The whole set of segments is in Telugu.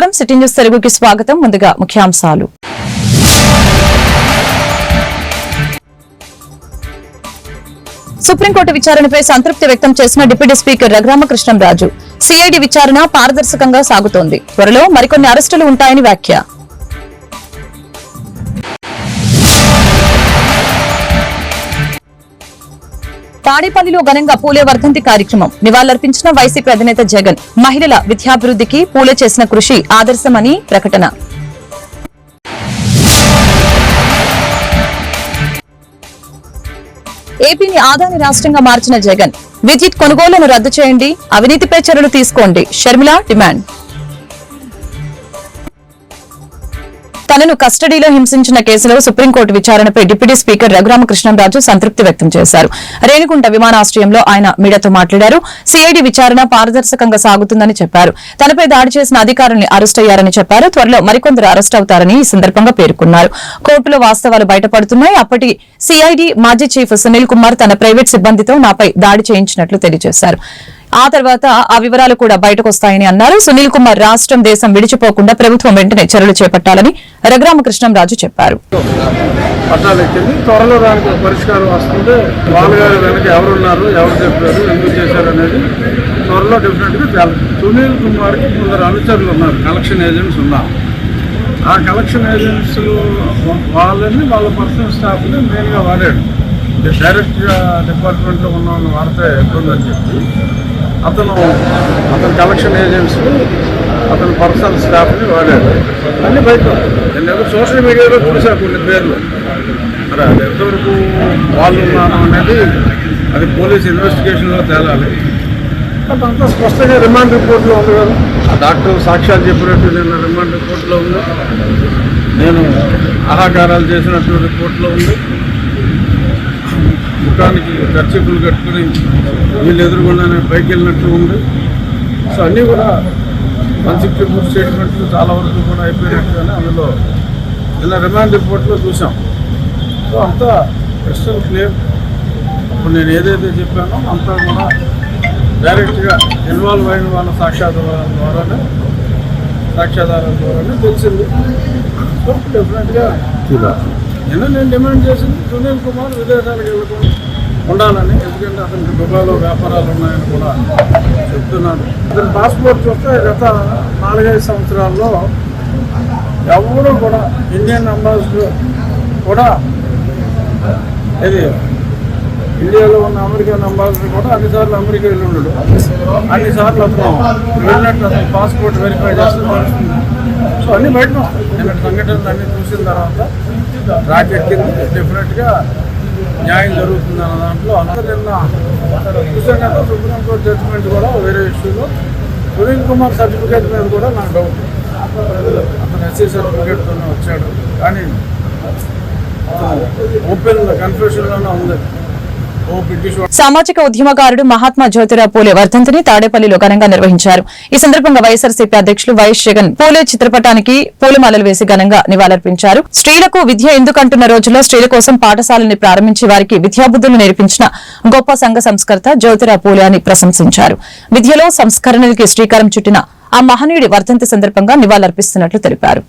నమస్కారం. సిటీ న్యూస్ తెలుగుకి స్వాగతం. ముందుగా ముఖ్యాంశాలు. సుప్రీంకోర్టు విచారణపై సంతృప్తి వ్యక్తం చేసిన డిప్యూటీ స్పీకర్ రఘురామకృష్ణంరాజు. సిఐడి విచారణ పారదర్శకంగా సాగుతోంది. త్వరలో మరికొన్ని అరెస్టులు ఉంటాయని వ్యాఖ్య. తాడేపల్లిలో ఘనంగా పూలే వర్ధంతి కార్యక్రమం. నివాళులర్పించిన వైసీపీ అధినేత జగన్ మహిళల విద్యాభివృద్ధికి పూలే చేసిన కృషి ఆదర్శమని ప్రకటన. ఏపీని ఆదాని రాష్ట్రంగా మార్చిన జగన్ విద్యుత్ కొనుగోళ్ళను రద్దు చేయండి అవినీతిపై చర్యలు తీసుకోండి. షర్మిల డిమాండ్. తనను కస్టడీలో హింసించిన కేసులో సుప్రీంకోర్టు విచారణపై డిప్యూటీ స్పీకర్ రఘురామకృష్ణంరాజు సంతృప్తి వ్యక్తం చేశారు. రేణిగుంట విమానాశ్రయంలో ఆయన మీడియాతో మాట్లాడారు. సిఐడి విచారణ పారదర్శకంగా సాగుతుందని చెప్పారు. తనపై దాడి చేసిన అధికారుల్ని అరెస్ట్ అయ్యారని చెప్పారు. త్వరలో మరికొందరు అరెస్ట్ అవుతారని ఈ సందర్భంగా పేర్కొన్నారు. కోర్టులో వాస్తవాలు బయటపడుతున్నాయి. అప్పటి సిఐడి మాజీ చీఫ్ సునీల్ కుమార్ తన ప్రైవేట్ సిబ్బందితో నాపై దాడి చేయించినట్లు తెలియజేశారు. ఆ తర్వాత ఆ వివరాలు కూడా బయటకు వస్తాయని అన్నారు. సునీల్ కుమార్ రాష్ట్రం దేశం విడిచిపోకుండా ప్రభుత్వం వెంటనే చర్యలు చేపట్టాలని రఘురామకృష్ణంరాజు చెప్పారు. ఎక్కింది. త్వరలో దానికి పరిష్కారం వస్తుంది. వాళ్ళగారు వెనక ఎవరున్నారు ఎవరు చెప్పారు ఎందుకు చేశారు అనేది త్వరలో డెఫినెట్గా తేలుతుంది సునీల్ కుమార్కి కొందరు అనుచరులు ఉన్నారు. కలెక్షన్ ఏజెంట్స్ ఉన్నారు. ఆ కలెక్షన్ ఏజెంట్స్ వాళ్ళని వాళ్ళ పర్సనల్ స్టాఫ్ని మెయిన్గా వాడాడు. డైరెక్ట్గా డిపార్ట్మెంట్లో ఉన్న వాళ్ళని వాడితే ఇబ్బంది అని చెప్పి అతను అతని కలెక్షన్ ఏజెన్సీని అతని పర్సనల్ స్టాఫ్ని వాడాడు. అన్ని బయట నేను సోషల్ మీడియాలో చూసా కొన్ని పేర్లు. మరి అది ఎంతవరకు వాళ్ళు ఉన్నాను అనేది అది పోలీస్ ఇన్వెస్టిగేషన్లో తేలాలి. బట్ స్పష్టంగా రిమాండ్ రిపోర్ట్లో ఉంది కదా. ఆ డాక్టర్ సాక్ష్యాలు చెప్పినట్టు నిన్న రిమాండ్ రిపోర్ట్లో ఉంది. నేను ఆహాకారాలు చేసినట్టు రిపోర్ట్లో ఉంది. ముఖానికి ఖర్చీపులు కట్టుకుని వీళ్ళు ఎదురుగుండానే పైకి వెళ్ళినట్టు ఉంది. సో అన్నీ కూడా వన్ సిక్స్టీ ఫోర్ స్టేట్మెంట్లు చాలా వరకు కూడా అయిపోయినట్టుగానే అందులో నిన్న రిమాండ్ రిపోర్ట్లో చూసాం. సో అంతా క్రిస్టల్ క్లియర్ ఇప్పుడు నేను ఏదైతే చెప్పానో అంతా కూడా డైరెక్ట్గా ఇన్వాల్వ్ అయిన వాళ్ళ సాక్ష్యాధారాల ద్వారానే సాక్ష్యాధారాల ద్వారానే తెలిసింది. సో డెఫినెట్గా నిన్న నేను డిమాండ్ చేసింది సునీల్ కుమార్ విదేశాలకు వెళ్ళకుండా ఉండాలని ఎందుకంటే అతనికి దుబాయ్లో వ్యాపారాలు ఉన్నాయని కూడా చెప్తున్నాను అతని పాస్పోర్ట్ చూస్తే గత నాలుగైదు సంవత్సరాల్లో ఎవరు కూడా ఇండియన్ అంబాసిడర్ కూడా ఇది ఇండియాలో ఉన్న అమెరికన్ అంబాసిడర్ కూడా అన్నిసార్లు అమెరికా వెళ్ళి ఉండడు అన్నిసార్లు అతను వెళ్ళినట్టు అతను పాస్పోర్ట్ వెరిఫై చేస్తే తెలుస్తుంది. సో అన్నీ బయట నిన్నటి సంఘటనలు అన్ని చూసిన తర్వాత ట్రాక్ ఎక్కింది డెఫినెట్గా న్యాయం జరుగుతుంది అన్న దాంట్లో అందరూ నిన్న చూసాం సుప్రీంకోర్టు జడ్జిమెంట్ కూడా వేరే ఇష్యూలో సునీల్ కుమార్ సర్టిఫికేట్ మీద కూడా నాకు డౌట్ అతను ఎస్సీ సర్టిఫికేట్తోనే వచ్చాడు. కానీ ఓపెన్ కన్ఫ్యూషన్లోనే ఉంది. సామాజిక ఉద్యమకారుడు మహాత్మా జ్యోతిరావు పూలే వర్ధంతిని తాడేపల్లిలో ఘనంగా నిర్వహించారు. ఈ సందర్భంగా వైఎస్ఆర్సీపీ అధ్యక్షులు వైఎస్ జగన్ పూలే చిత్రపటానికి పూలమాలలు వేసి ఘనంగా నివాళులర్పించారు. స్త్రీలకు విద్య ఎందుకంటున్న రోజుల్లో స్త్రీల కోసం పాఠశాలని ప్రారంభించి వారికి విద్యాబుద్ధులు నేర్పించిన గొప్ప సంఘ సంస్కర్త జ్యోతిరావు పూలే అని ప్రశంసించారు. విద్యలో సంస్కరణలకి శ్రీకారం చుట్టిన ఆ మహనీయుడి వర్ధంతి సందర్భంగా నివాళులర్పిస్తున్నట్లు తెలిపారు.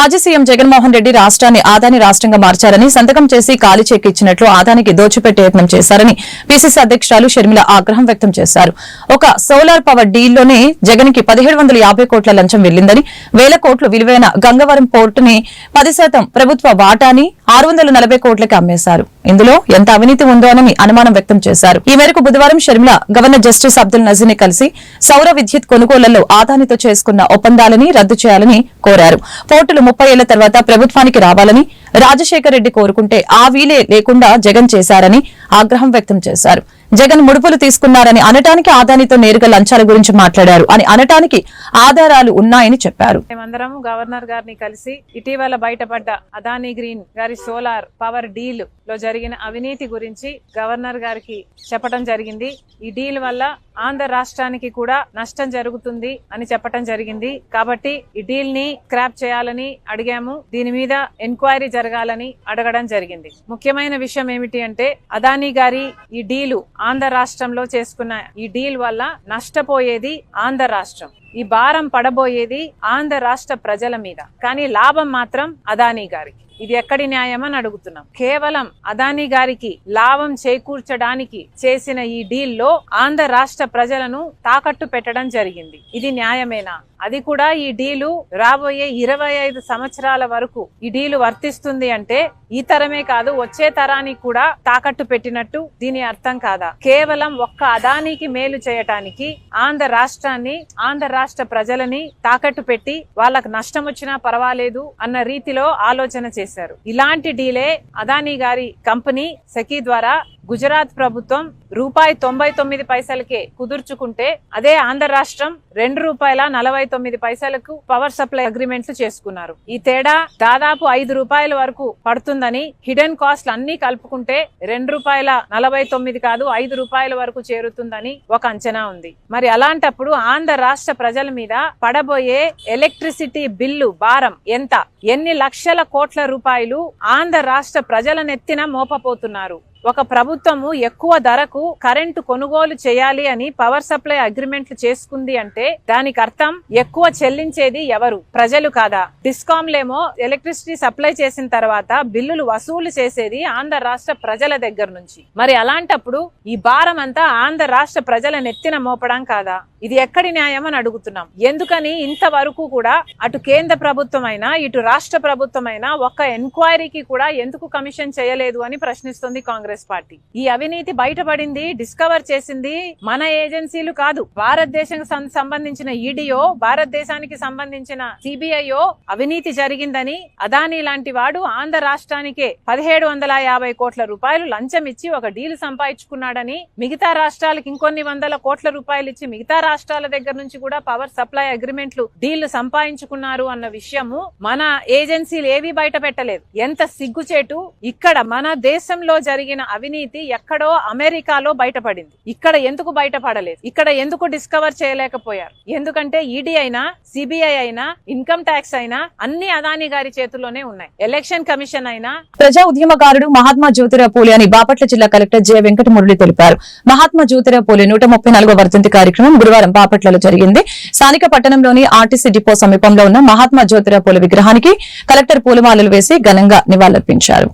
మాజీ సీఎం జగన్మోహన్ రెడ్డి రాష్ట్రాన్ని ఆదాని రాష్ట్రంగా మార్చారని సంతకం చేసి ఖాళీ చెక్ ఇచ్చినట్లు ఆదానికి దోచిపెట్టే యత్నం చేశారని పీసీసీ అధ్యక్షురాలు షర్మిల ఆగ్రహం వ్యక్తం చేశారు. ఒక సోలార్ పవర్ డీల్లోనే జగన్కి పదిహేడు కోట్ల లంచం వెళ్ళిందని వేల కోట్లు విలువైన గంగవరం పోర్టుని పది ప్రభుత్వ వాటాని ఆరు వందల నలభై కోట్లకి అమ్మేశారు. ఇందులో ఎంత అవినీతి ఉందో అని అనుమానం వ్యక్తం చేశారు. ఈ మేరకు బుధవారం షర్మిల గవర్నర్ జస్టిస్ అబ్దుల్ నజీర్ని కలిసి సౌర విద్యుత్ కొనుగోళ్ళలో ఆదానితో చేసుకున్న ఒప్పందాలని రద్దు చేయాలని కోరారు. పోర్టులు ముప్పై ఏళ్ళ తర్వాత ప్రభుత్వానికి రావాలని రాజశేఖర్ రెడ్డి కోరుకుంటే ఆ వీలే లేకుండా జగన్ చేశారని ఆగ్రహం వ్యక్తం చేశారు. జగన్ ముడుపులు తీసుకున్నారని అనటానికి ఆదానితో నేరుగా లంచాల గురించి మాట్లాడారు అని అనటానికి ఆధారాలు ఉన్నాయని చెప్పారు. మేమందరం గవర్నర్ గారిని కలిసి ఇటీవల బయటపడ్డ అదానీ గ్రీన్ గారి సోలార్ పవర్ డీల్లో జరిగిన అవినీతి గురించి గవర్నర్ గారికి చెప్పడం జరిగింది. ఈ డీల్ వల్ల ఆంధ్ర రాష్ట్రానికి కూడా నష్టం జరుగుతుంది అని చెప్పడం జరిగింది. కాబట్టి ఈ డీల్ని స్క్రాప్ చేయాలని అడిగాము. దీని మీద ఎంక్వైరీ జరగాలని అడగడం జరిగింది. ముఖ్యమైన విషయం ఏమిటి అంటే అదానీ గారి ఈ డీలు ఆంధ్ర రాష్ట్రంలో చేసుకున్న ఈ డీల్ వల్ల నష్టపోయేది ఆంధ్ర రాష్ట్రం. ఈ భారం పడబోయేది ఆంధ్ర రాష్ట్ర ప్రజల మీద. కానీ లాభం మాత్రం అదానీ గారికి. ఇది ఎక్కడి న్యాయమని అని అడుగుతున్నాం. కేవలం అదానీ గారికి లాభం చేకూర్చడానికి చేసిన ఈ డీల్లో ఆంధ్ర రాష్ట్ర ప్రజలను తాకట్టు పెట్టడం జరిగింది. ఇది న్యాయమేనా? అది కూడా ఈ డీలు రాబోయే ఇరవై ఐదు సంవత్సరాల వరకు ఈ డీలు వర్తిస్తుంది అంటే ఈ తరమే కాదు వచ్చే తరానికి కూడా తాకట్టు పెట్టినట్టు దీని అర్థం కాదా? కేవలం ఒక్క అదానికి మేలు చేయటానికి ఆంధ్ర రాష్ట్రాన్ని ఆంధ్ర రాష్ట్ర ప్రజలని తాకట్టు పెట్టి వాళ్ళకు నష్టం వచ్చినా పర్వాలేదు అన్న రీతిలో ఆలోచన చేశారు. ఇలాంటి డీలే అదానీ గారి కంపెనీ సెకీ ద్వారా గుజరాత్ ప్రభుత్వం రూపాయి తొంభై తొమ్మిది పైసలకే కుదుర్చుకుంటే అదే ఆంధ్ర రాష్ట్రం రెండు రూపాయల నలభై తొమ్మిది పైసలకు పవర్ సప్లై అగ్రిమెంట్లు చేసుకున్నారు. ఈ తేడా దాదాపు ఐదు రూపాయల వరకు పడుతుందని హిడెన్ కాస్ట్ అన్ని కలుపుకుంటే రెండు రూపాయల నలభై తొమ్మిది కాదు ఐదు రూపాయల వరకు చేరుతుందని ఒక అంచనా ఉంది. మరి అలాంటప్పుడు ఆంధ్ర రాష్ట్ర ప్రజల మీద పడబోయే ఎలక్ట్రిసిటీ బిల్లు భారం ఎంత? ఎన్ని లక్షల కోట్ల రూపాయలు ఆంధ్ర రాష్ట్ర ప్రజల నెత్తిన మోపపోతున్నారు? ఒక ప్రభుత్వము ఎక్కువ ధరకు కరెంటు కొనుగోలు చేయాలి అని పవర్ సప్లై అగ్రిమెంట్లు చేసుకుంది అంటే దానికి అర్థం ఎక్కువ చెల్లించేది ఎవరు? ప్రజలు కాదా? డిస్కామ్లేమో ఎలక్ట్రిసిటీ సప్లై చేసిన తర్వాత బిల్లులు వసూలు చేసేది ఆంధ్ర రాష్ట్ర ప్రజల దగ్గర నుంచి. మరి అలాంటప్పుడు ఈ భారం అంతా ఆంధ్ర రాష్ట్ర ప్రజల నెత్తిన మోపడం కాదా? ఇది ఎక్కడి న్యాయం అని అడుగుతున్నాం. ఎందుకని ఇంతవరకు కూడా అటు కేంద్ర ప్రభుత్వం అయినా ఇటు రాష్ట్ర ప్రభుత్వం అయినా ఒక్క ఎంక్వైరీకి కూడా ఎందుకు కమిషన్ చేయలేదు అని ప్రశ్నిస్తుంది కాంగ్రెస్ పార్టీ. ఈ అవినీతి బయటపడింది డిస్కవర్ చేసింది మన ఏజెన్సీలు కాదు. భారతదేశం సంబంధించిన ఈడీఓ భారతదేశానికి సంబంధించిన సిబిఐఓ అవినీతి జరిగిందని అదానీ లాంటి వాడు ఆంధ్ర రాష్ట్రానికే పదిహేడు వందల యాభై కోట్ల రూపాయలు లంచం ఇచ్చి ఒక డీల్ సంపాదించుకున్నాడని మిగతా రాష్ట్రాలకు ఇంకొన్ని వందల కోట్ల రూపాయలు ఇచ్చి మిగతా రాష్ట్రాల దగ్గర నుంచి కూడా పవర్ సప్లై అగ్రిమెంట్లు డీళ్ళు సంపాదించుకున్నారు అన్న విషయము మన ఏజెన్సీలు ఏవి బయట పెట్టలేదు. ఎంత సిగ్గుచేటు ఇక్కడ మన దేశంలో జరిగిన అవినీతి ఎక్కడో అమెరికాలో బయటపడింది. ఇక్కడ ఎందుకు బయటపడలేదు? ఇక్కడ ఎందుకు డిస్కవర్ చేయలేకపోయారు? ఎందుకంటే ఈడీ అయినా సిబిఐ అయినా ఇన్కమ్ ట్యాక్స్ అయినా అన్ని అదాని గారి చేతుల్లోనే ఉన్నాయి. ఎలక్షన్ కమిషన్ అయినా ప్రజా ఉద్యమకారుడు మహాత్మా జ్యోతిరావు పూలే అని బాపట్ల జిల్లా కలెక్టర్ జె వెంకటమురళి తెలిపారు. మహాత్మా జ్యోతిరావు పూలే నూట ముప్పై నాలుగో వర్ధంతి కార్యక్రమం గురువారం శనివారం బాపట్లలో జరిగింది. స్థానిక పట్టణంలోని ఆర్టీసీ డిపో సమీపంలో ఉన్న మహాత్మా జ్యోతిరావు పూల విగ్రహానికి కలెక్టర్ పూలమాలలు వేసి ఘనంగా నివాళులర్పించారు.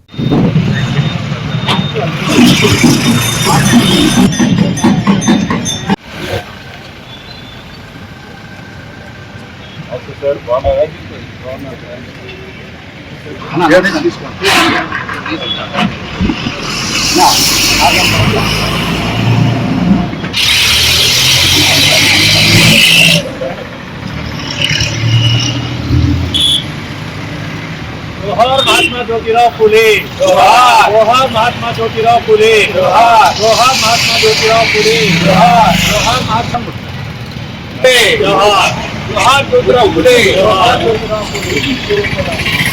తీసుకోండి. महात्मा ज्योतिराव फुले। जोहार। महात्मा ज्योतिराव फुले। जोहार। महात्मा ज्योतिराव फुले। जोहार। महात्मा जोहार। जोहार ज्योतिराव फुले। जोहार ज्योतिराव फुले।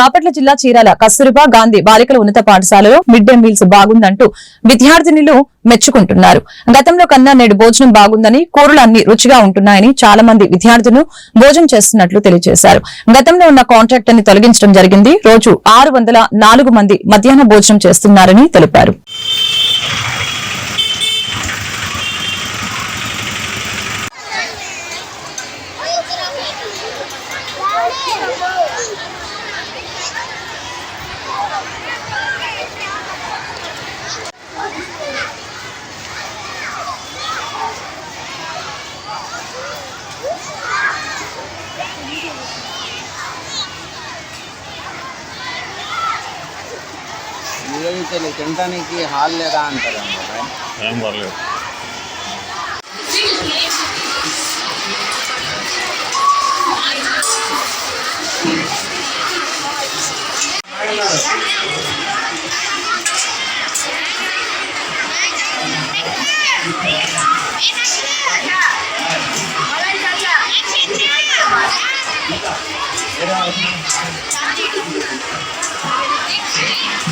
బాపట్ల జిల్లా చీరాల కస్తూరిబా గాంధీ బాలికల ఉన్నత పాఠశాలలో మిడ్ డే మీల్స్ బాగుందంటూ విద్యార్థినులు మెచ్చుకుంటున్నారు. గతంలో కన్నా నేడు భోజనం బాగుందని కూరలు అన్ని రుచిగా ఉంటున్నాయని చాలా మంది విద్యార్థులు భోజనం చేస్తున్నట్లు తెలియజేశారు. గతంలో ఉన్న కాంట్రాక్ట్ని తొలగించడం జరిగింది. రోజు ఆరు మంది మధ్యాహ్న భోజనం చేస్తున్నారని తెలిపారు. నీకు తినడానికి హాల్ లేదా అంటారు ఏం పర్లేదు Thank you.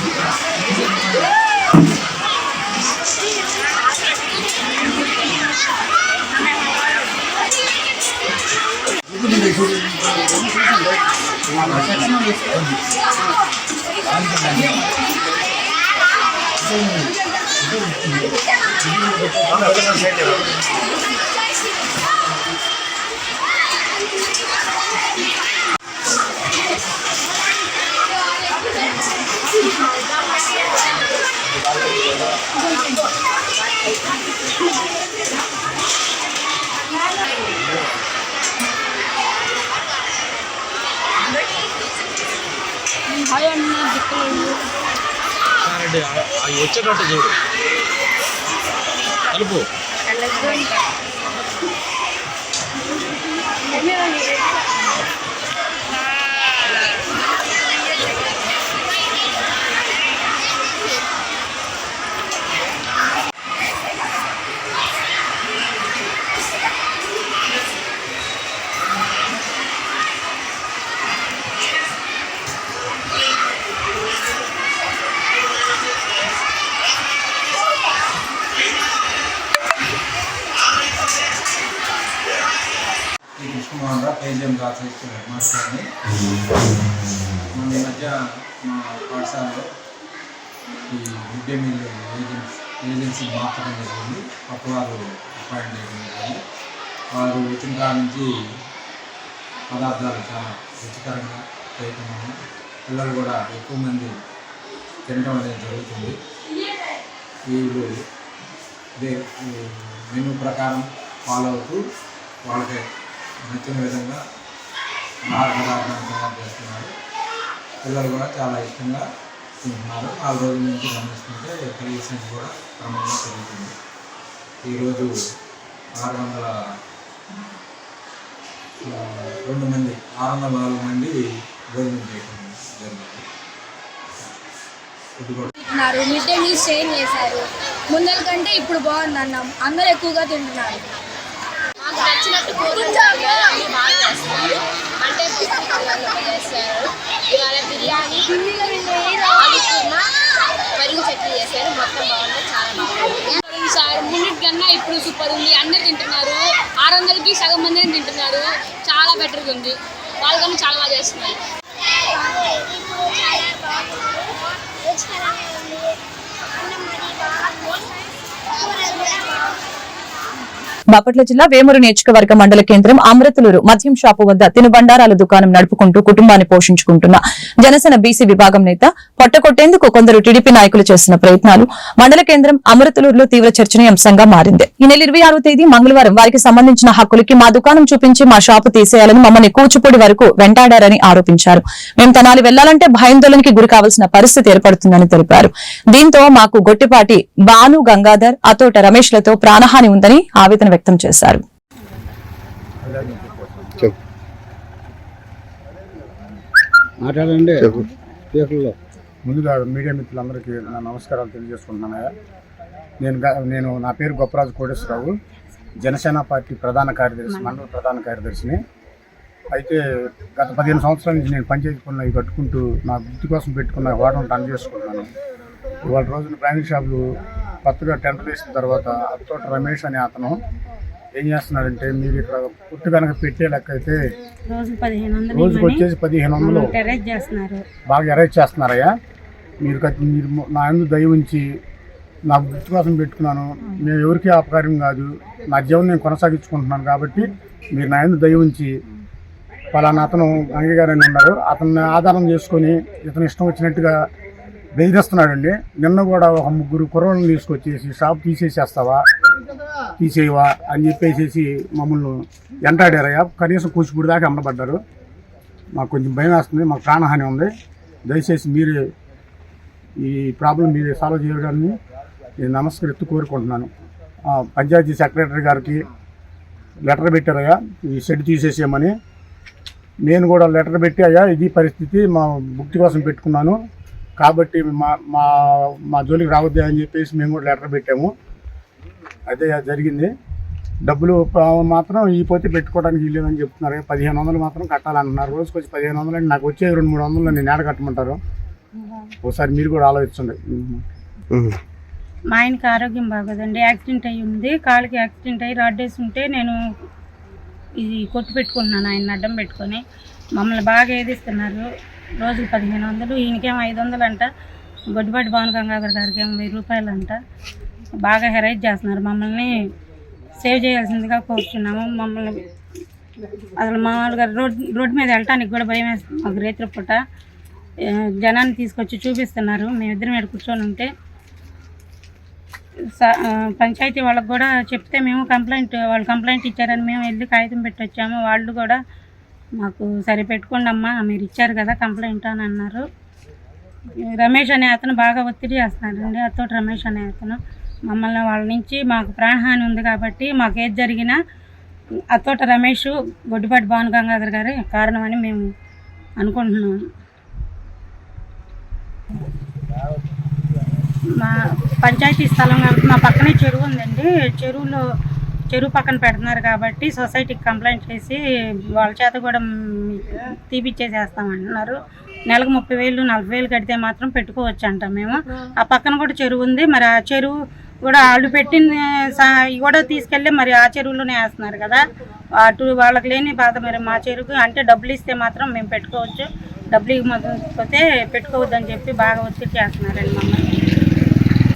你好欢迎光临欢迎光临欢迎光临欢迎光临欢迎光临欢迎光临欢迎光临欢迎光临欢迎光 వచ్చేటట్టు చూడు. కలుపు మార్చడం జరిగింది. కొత్త వారు అపాయింట్ చేయడం జరిగింది. వారు వచ్చిన కాడ నుంచి పదార్థాలు చాలా రుచికరంగా చేయటం పిల్లలు కూడా ఎక్కువ మంది తినడం అనేది జరుగుతుంది. వీళ్ళు ఇదే ఈ మెనూ ప్రకారం ఫాలో అవుతూ వాళ్ళకి నచ్చిన విధంగా ఆహార పదార్థాలు తయారు చేస్తున్నారు. పిల్లలు కూడా చాలా ఇష్టంగా తింటున్నారు నాలుగు రోజుల నుంచి గమనిస్తుంటే క్రియేషన్ కూడా క్రమంగా పెరుగుతుంది. ఈరోజు ఆరు వందల ఆ, రెండు మంది ఆరు వందల నాలుగు మంది భోజనం చేయడం జరిగింది. కూడా తింటున్నారు మిడ్ డే మీల్స్ చేంజ్ చేశారు? ముందర కంటే ఇప్పుడు బాగుంది అన్నం అందరూ ఎక్కువగా తింటున్నారు. మాకు నచ్చినట్టు చేశారు ఇవాళ బిర్యానీ ఆలు కుర్మా చట్నీ చేశారు మొత్తం బాగుంది చాలా బాగుంది. సార్ ముందు కన్నా ఇప్పుడు సూపర్ ఉంది అందరు తింటున్నారు ఆరు వందలకి సగం మందిని తింటున్నారు చాలా బెటర్గా ఉంది వాళ్ళకన్నా చాలా బాగా చేస్తున్నారు బాపట్ల జిల్లా వేమూరు నియోజకవర్గ మండల కేంద్రం అమృతలూరు మద్యం షాపు వద్ద తినుబండారాల దుకాణం నడుపుకుంటూ కుటుంబాన్ని పోషించుకుంటున్న జనసేన బీసీ విభాగం నేత పొట్టకొట్టేందుకు కొందరు టీడీపీ నాయకులు చేస్తున్న ప్రయత్నాలు మండల కేంద్రం అమృతలూరులో తీవ్ర చర్చనీయాంశంగా మారింది. ఈ నెల ఇరవై తేదీ మంగళవారం వారికి సంబంధించిన హక్కులకి మా దుకాణం చూపించి మా షాపు తీసేయాలని మమ్మల్ని కూచిపూడి వరకు వెంటాడారని ఆరోపించారు. మేము తనాలి వెళ్ళాలంటే భయాందోళనకి గురి కావాల్సిన పరిస్థితి ఏర్పడుతుందని తెలిపారు. దీంతో మాకు గొట్టిపాటి బాను గంగాధర్ అతోట రమేష్లతో ప్రాణహాని ఉందని ఆవేదన వ్యక్తం చేశారు. మాట్లాడండి. ముందుగా మీడియా మిత్రులందరికీ నా నమస్కారాలు తెలియజేసుకుంటున్నానయ్యా నేను నేను నా పేరు గొప్పరాజు కోటేశ్వరరావు జనసేన పార్టీ ప్రధాన కార్యదర్శి మండల ప్రధాన కార్యదర్శిని. అయితే గత పదిహేను సంవత్సరాల నుంచి నేను పంచాయతీ పనులు అవి కట్టుకుంటూ నా వృత్తి కోసం పెట్టుకున్న వాటను రన్ చేసుకుంటున్నాను. ఇవాళ రోజున బ్రాండ్ షాపులు కొత్తగా టెండర్ వేసిన తర్వాత అత్తోట రమేష్ అనే అతను ఏం చేస్తున్నాడంటే మీరు ఇక్కడ పుట్టు కనుక పెట్టే లెక్క అయితే రోజుకి వచ్చేసి పదిహేను వందలు. బాగా అరేంజ్ చేస్తున్నారయ్యా. మీరు మీరు నా ఎందు దయ ఉంచి నా వృత్తి కోసం పెట్టుకున్నాను. మేము ఎవరికీ అపకారం కాదు. నా జీవనం నేను కొనసాగించుకుంటున్నాను కాబట్టి మీరు నా ఎందు దయ ఉంచి పలానా అతను అంగీగారు అని ఉన్నారు. అతన్ని ఆధారం చేసుకొని ఇతను ఇష్టం వచ్చినట్టుగా బెదిరిస్తున్నాడండి నిన్న కూడా ఒక ముగ్గురు కుర్రోళ్ళని తీసుకొచ్చేసి షాప్ తీసేసేస్తావా? తీసేయవా? అని చెప్పేసి మమ్మల్ని ఎంటాడారయ్యా. కనీసం కూచిపూడి దాకా అమ్మబడ్డారు. మాకు కొంచెం భయం వేస్తుంది మాకు ప్రాణహాని ఉంది. దయచేసి మీరే ఈ ప్రాబ్లం మీరే సాల్వ్ చేయడాన్ని నేను నమస్కరిస్తూ కోరుకుంటున్నాను. పంచాయతీ సెక్రటరీ గారికి లెటర్ పెట్టారయ్యా. ఈ షెడ్ తీసేసేయమని. నేను కూడా లెటర్ పెట్టి అయ్యా ఇది పరిస్థితి మా బుక్తి కోసం పెట్టుకున్నాను. కాబట్టి మా మా మా జోలికి రావద్దు అని చెప్పేసి మేము కూడా లెటర్ పెట్టాము. అదే జరిగింది. డబ్బులు మాత్రం ఈ పోతే పెట్టుకోవడానికి వీల్లేదని చెప్తున్నారు. పదిహేను వందలు మాత్రం కట్టాలంటున్నారు రోజుకి వచ్చి పదిహేను వందలు అంటే నాకు వచ్చే రెండు మూడు వందలు నేను ఏడ కట్టమంటారు. ఒకసారి మీరు కూడా ఆలోచించండి. మా ఆయనకి ఆరోగ్యం బాగోదండి. యాక్సిడెంట్ అయ్యి ఉంది. కాలుకి యాక్సిడెంట్ అయ్యి రాడ్ వేసి ఉంటే నేను ఇది కొట్టు పెట్టుకుంటున్నాను ఆయన అడ్డం పెట్టుకొని. మమ్మల్ని బాగా ఏదిస్తున్నారు రోజులు పదిహేను వందలు ఈయనకేం ఐదు వందలు అంట గొడ్డిపాటి భవన్ గంగాధర్ గారికి ఏం వెయ్యి రూపాయలు అంట బాగా హెరైజ్ చేస్తున్నారు. మమ్మల్ని సేవ్ చేయాల్సిందిగా కోరుచున్నాము. మమ్మల్ని అసలు మామూలుగా రోడ్ రోడ్డు మీద వెళ్ళటానికి కూడా భయం వేస్తుంది. మాకు రేత్రి పూట జనాన్ని తీసుకొచ్చి చూపిస్తున్నారు. మేమిద్దరం ఇక్కడ కూర్చొని ఉంటే పంచాయతీ వాళ్ళకు కూడా చెప్తే మేము కంప్లైంట్ వాళ్ళు కంప్లైంట్ ఇచ్చారని మేము వెళ్ళి కాగితం పెట్టి వచ్చాము. వాళ్ళు కూడా మాకు సరిపెట్టుకోండి అమ్మా మీరు ఇచ్చారు కదా కంప్లైంట్ అని అన్నారు. రమేష్ అనే అతను బాగా ఒత్తిడి చేస్తున్నారండి అతోటి రమేష్ అనే అతను. మమ్మల్ని వాళ్ళ నుంచి మాకు ప్రాణహాని ఉంది కాబట్టి మాకు ఏది జరిగినా అతోట రమేష్ గొడ్డిపాటి భాను గంగాధర్ గారే కారణమని మేము అనుకుంటున్నాము మా పంచాయతీ స్థలం కాబట్టి మా పక్కనే చెరువు ఉందండి. చెరువులో చెరువు పక్కన పెడుతున్నారు కాబట్టి సొసైటీకి కంప్లైంట్ చేసి వాళ్ళ చేత కూడా తీపిచ్చేసేస్తామంటున్నారు. నెలకు ముప్పై వేలు నలభై వేలు కడితే మాత్రం పెట్టుకోవచ్చు అంట మేము. ఆ పక్కన కూడా చెరువు ఉంది. మరి ఆ చెరువు కూడా వాళ్ళు పెట్టిన కూడా తీసుకెళ్ళి మరి ఆ చెరువులోనే వేస్తున్నారు కదా. అటు వాళ్ళకి లేని బాధ మరి మా చెరువు అంటే డబ్బులు ఇస్తే మాత్రం మేము పెట్టుకోవచ్చు. డబ్బులు ఇవ్వకపోతే పెట్టుకోవద్దని చెప్పి బాగా ఒత్తిడి చేస్తున్నారండి మమ్మల్ని.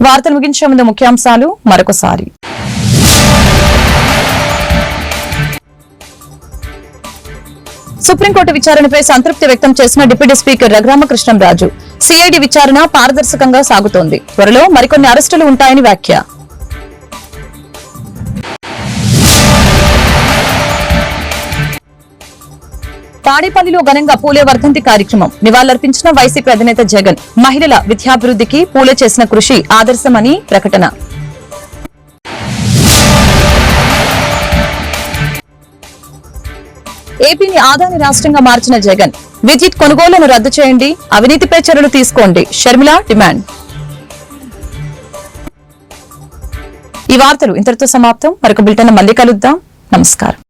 వార్తలు ముగించే ముందు ముఖ్యాంశాలు మరొకసారి. సుప్రీంకోర్టు విచారణపై సంతృప్తి వ్యక్తం చేసిన డిప్యూటీ స్పీకర్ రఘురామకృష్ణంరాజు సిఐడి విచారణ పారదర్శకంగా సాగుతోంది. త్వరలో మరికొన్ని అరెస్టులు ఉంటాయని వ్యాఖ్య. తాడేపల్లిలో ఘనంగా పూలే వర్ధంతి కార్యక్రమం. నివాళులర్పించిన వైసీపీ అధినేత జగన్ మహిళల విద్యాభివృద్ధికి పూలే చేసిన కృషి ఆదర్శమని ప్రకటన. ఏపీని ఆదాని రాష్ట్రంగా మార్చిన జగన్. విద్యుత్ కొనుగోళ్ళను రద్దు చేయండి అవినీతిపై చర్యలు తీసుకోండి. షర్మిల డిమాండ్. ఈ వార్తలు ఇంతటితో సమాప్తం. మరొక బిల్టన్ మళ్ళీ కలుద్దాం. నమస్కారం.